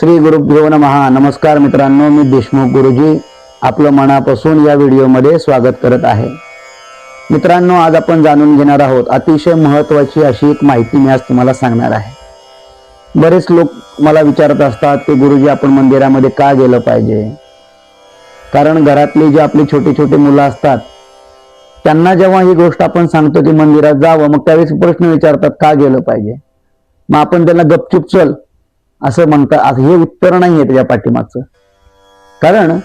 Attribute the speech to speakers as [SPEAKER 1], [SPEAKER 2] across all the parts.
[SPEAKER 1] श्री गुरुभ्यो महा नमस्कार मित्रांनो मी देशमुख गुरुजी. आपलं मनापासून या व्हिडिओमध्ये स्वागत करत आहे. मित्रांनो आज आपण जाणून घेणार आहोत अतिशय महत्वाची अशी एक माहिती मी आज तुम्हाला सांगणार आहे. बरेच लोक मला विचारत असतात की गुरुजी आपण मंदिरामध्ये का गेलं पाहिजे? कारण घरातली जे आपली छोटी छोटी मुलं असतात त्यांना जेव्हा ही गोष्ट आपण सांगतो की मंदिरात जावं मग त्यावेळेस प्रश्न विचारतात का गेलं पाहिजे? मग आपण त्यांना गपचूप चल असं म्हणता हे उत्तर नाही आहे त्याच्या पाठीमागचं. कारण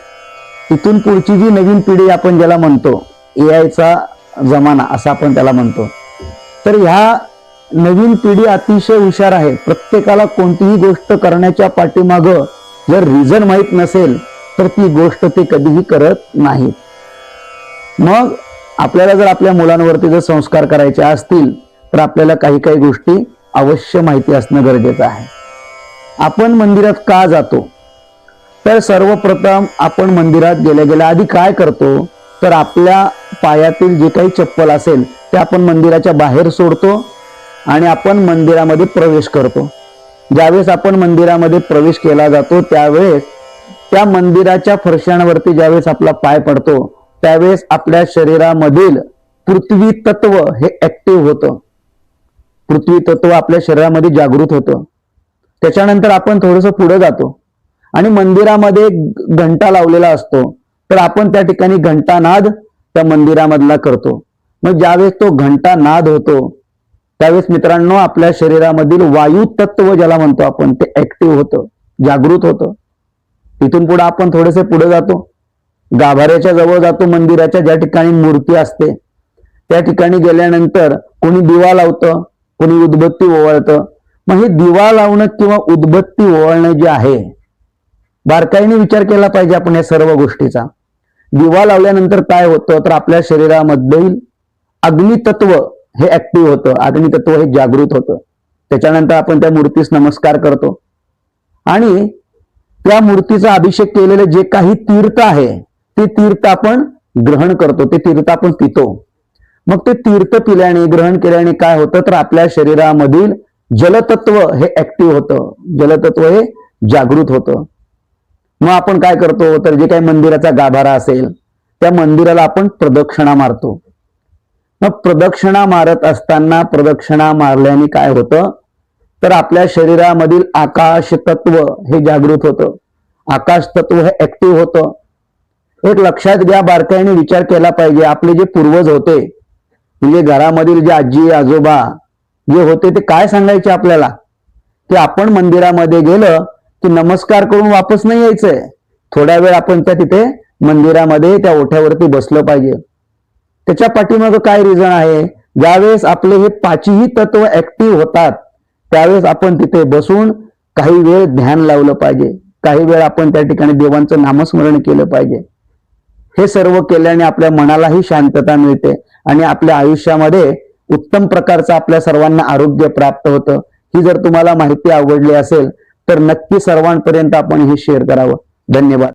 [SPEAKER 1] इथून पुढची जी नवीन पिढी आपण ज्याला म्हणतो ए आयचा जमाना असं आपण त्याला म्हणतो. तर ह्या नवीन पिढी अतिशय हुशार आहे. प्रत्येकाला कोणतीही गोष्ट करण्याच्या पाठीमाग जर रिझन माहीत नसेल तर ती गोष्ट ते कधीही करत नाहीत. मग आपल्याला जर आपल्या मुलांवरती जर संस्कार करायचे असतील तर आपल्याला काही काही गोष्टी अवश्य माहिती असणं गरजेचं आहे. आपण मंदिरात का जातो? तर सर्वप्रथम आपण मंदिरात गेल्या गेल्या आधी काय करतो? तर आपल्या पायातील जे काही चप्पल असेल ते आपण मंदिराच्या बाहेर सोडतो आणि आपण मंदिरामध्ये प्रवेश करतो. ज्यावेळेस आपण मंदिरामध्ये प्रवेश केला जातो त्यावेळेस त्या मंदिराच्या फरशांवरती ज्यावेळेस आपला पाय पडतो त्यावेळेस आपल्या शरीरामधील पृथ्वी तत्व हे ऍक्टिव्ह होतं. पृथ्वी तत्व आपल्या शरीरामध्ये जागृत होतं. त्याच्यानंतर आपण थोडस पुढे जातो. आणि मंदिरामध्ये घंटा लावलेला असतो. तर आपण त्या ठिकाणी घंटानाद त्या मंदिरामधला करतो. मग ज्यावेळेस तो घंटा नाद होतो त्यावेळेस मित्रांनो आपल्या शरीरामधील वायू तत्व ज्याला म्हणतो आपण ते ऍक्टिव्ह होतं जागृत होतं. तिथून पुढे आपण थोडेसे पुढे जातो. गाभाऱ्याच्या जवळ जातो मंदिराच्या ज्या ठिकाणी मूर्ती असते त्या ठिकाणी गेल्यानंतर कोणी दिवा लावतं कोणी उदबत्ती ओवाळतं मग हे दिवा लावणं किंवा उदबत्ती ओवाळणं जे आहे बारकाईने विचार केला पाहिजे आपण या सर्व गोष्टीचा. दिवा लावल्यानंतर काय होतं? तर आपल्या शरीरामधील अग्नितत्व हे ऍक्टिव्ह होतं. अग्नितत्व हे जागृत होतं. त्याच्यानंतर आपण त्या मूर्तीस नमस्कार करतो. आणि त्या मूर्तीचा अभिषेक केलेलं जे काही तीर्थ आहे ते तीर्थ आपण ग्रहण करतो. ते तीर्थ आपण पितो. मग ते तीर्थ पिल्याने ग्रहण केल्याने काय होतं? तर आपल्या शरीरामधील जलतत्व हे ऍक्टिव्ह होतं. जलतत्व हे जागृत होतं. मग आपण काय करतो? तर जे काही मंदिराचा गाभारा असेल त्या मंदिराला आपण प्रदक्षिणा मारतो. मग प्रदक्षिणा मारत असताना प्रदक्षिणा मारल्याने काय होतं? तर आपल्या शरीरामधील आकाश तत्व हे जागृत होतं. आकाश तत्व हे ऍक्टिव्ह होतं. एक लक्षात घ्या बारकाईने विचार केला पाहिजे. आपले जे पूर्वज होते म्हणजे घरामधील जे आजी आजोबा जे होते ते काय सांगायचे आपल्याला? की आपण मंदिरामध्ये गेलं की नमस्कार करून वापस नाही यायचंय. थोड्या वेळ आपण त्या तिथे मंदिरामध्ये त्या ओठ्यावरती बसलं पाहिजे. त्याच्या पाठीमागं काय रिझन आहे? ज्यावेळेस आपले हे पाचही तत्व ऍक्टिव्ह होतात त्यावेळेस आपण तिथे बसून काही वेळ ध्यान लावलं पाहिजे. काही वेळ आपण त्या ठिकाणी देवांचं नामस्मरण केलं पाहिजे. हे सर्व केल्याने आपल्या मनालाही शांतता मिळते आणि आपल्या आयुष्यामध्ये उत्तम प्रकारचं आपल्या सर्वांना आरोग्य प्राप्त होतं. ही जर तुम्हाला माहिती आवडली असेल तर नक्की सर्वांपर्यंत आपण हे शेअर करावं. धन्यवाद.